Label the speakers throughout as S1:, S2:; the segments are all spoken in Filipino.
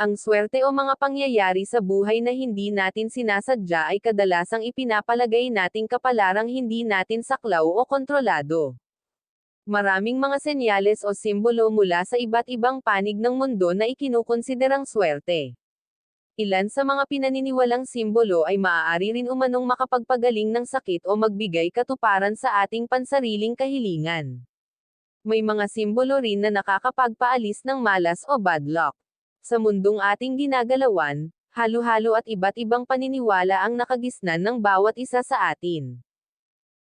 S1: Ang swerte o mga pangyayari sa buhay na hindi natin sinasadya ay kadalasang ipinapalagay nating kapalarang hindi natin saklaw o kontrolado. Maraming mga senyales o simbolo mula sa iba't ibang panig ng mundo na ikinukonsiderang swerte. Ilan sa mga pinaniniwalang simbolo ay maaari rin umanong makapagpagaling ng sakit o magbigay katuparan sa ating pansariling kahilingan. May mga simbolo rin na nakakapagpaalis ng malas o bad luck. Sa mundong ating ginagalawan, halo-halo at iba't ibang paniniwala ang nakagisnan ng bawat isa sa atin.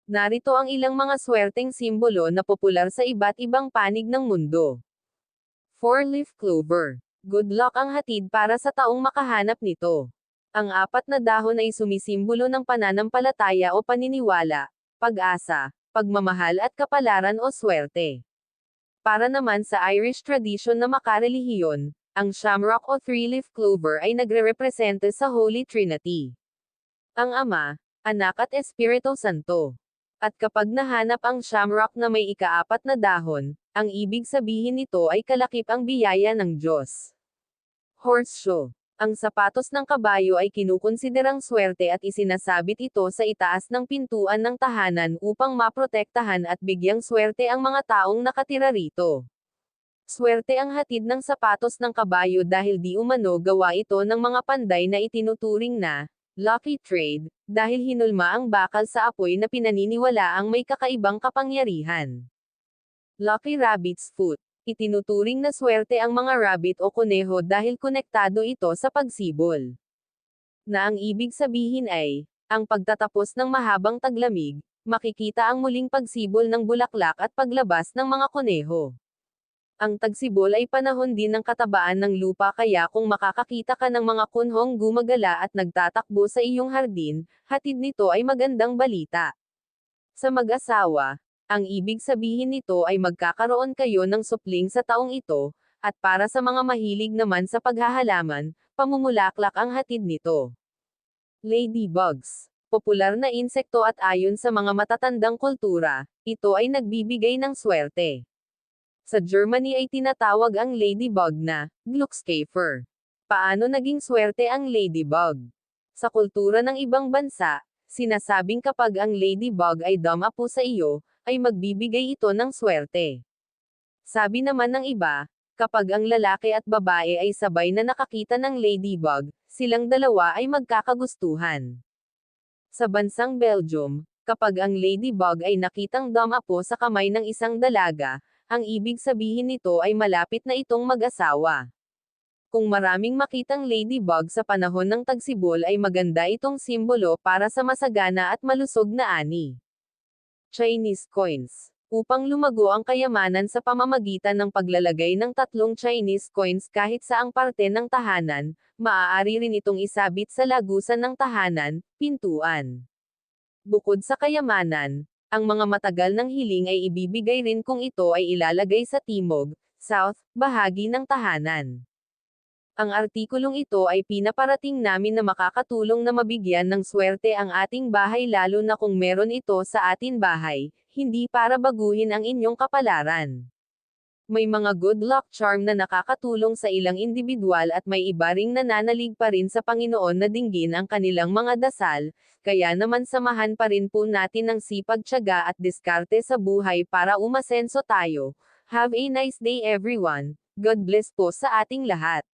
S1: Narito ang ilang mga swerteng simbolo na popular sa iba't ibang panig ng mundo. Four-leaf clover. Good luck ang hatid para sa taong makahanap nito. Ang apat na dahon ay sumisimbolo ng pananampalataya o paniniwala, pag-asa, pagmamahal at kapalaran o swerte. Para naman sa Irish tradition na makarelihiyon, ang shamrock o three-leaf clover ay nagre-representa sa Holy Trinity. Ang Ama, Anak at Espiritu Santo. At kapag nahanap ang shamrock na may ikaapat na dahon, ang ibig sabihin nito ay kalakip ang biyaya ng Diyos. Horseshoe. Ang sapatos ng kabayo ay kinukonsiderang swerte at isinasabit ito sa itaas ng pintuan ng tahanan upang maprotektahan at bigyang swerte ang mga taong nakatira rito. Swerte ang hatid ng sapatos ng kabayo dahil di umano gawa ito ng mga panday na itinuturing na lucky trade, dahil hinulma ang bakal sa apoy na pinaniniwala ang may kakaibang kapangyarihan. Lucky Rabbit's Foot Itinuturing na swerte ang mga rabbit o kuneho dahil konektado ito sa pagsibol. Na ang ibig sabihin ay, ang pagtatapos ng mahabang taglamig, makikita ang muling pagsibol ng bulaklak at paglabas ng mga kuneho. Ang tagsibol ay panahon din ng katabaan ng lupa kaya kung makakakita ka ng mga kunhong gumagala at nagtatakbo sa iyong hardin, hatid nito ay magandang balita. Sa mag-asawa, ang ibig sabihin nito ay magkakaroon kayo ng supling sa taong ito, at para sa mga mahilig naman sa paghahalaman, pamumulaklak ang hatid nito. Ladybugs. Popular na insekto at ayon sa mga matatandang kultura, ito ay nagbibigay ng swerte. Sa Germany ay tinatawag ang ladybug na Glückskäfer. Paano naging swerte ang ladybug? Sa kultura ng ibang bansa, sinasabing kapag ang ladybug ay dumapo sa iyo, ay magbibigay ito ng swerte. Sabi naman ng iba, kapag ang lalaki at babae ay sabay na nakakita ng ladybug, silang dalawa ay magkakagustuhan. Sa bansang Belgium, kapag ang ladybug ay nakitang dumapo sa kamay ng isang dalaga, ang ibig sabihin nito ay malapit na itong mag-asawa. Kung maraming makitang ladybug sa panahon ng tagsibol ay maganda itong simbolo para sa masagana at malusog na ani. Chinese coins. Upang lumago ang kayamanan sa pamamagitan ng paglalagay ng tatlong Chinese coins kahit saang parte ng tahanan, maaari rin itong isabit sa lagusan ng tahanan, pintuan. Bukod sa kayamanan, ang mga matagal ng hiling ay ibibigay rin kung ito ay ilalagay sa timog, south, bahagi ng tahanan. Ang artikulong ito ay pinaparating namin na makakatulong na mabigyan ng swerte ang ating bahay lalo na kung meron ito sa atin bahay, hindi para baguhin ang inyong kapalaran. May mga good luck charm na nakakatulong sa ilang individual at may iba ring nananalig pa rin sa Panginoon na dinggin ang kanilang mga dasal, kaya naman samahan pa rin po natin ng sipag tiyaga at diskarte sa buhay para umasenso tayo. Have a nice day everyone. God bless po sa ating lahat.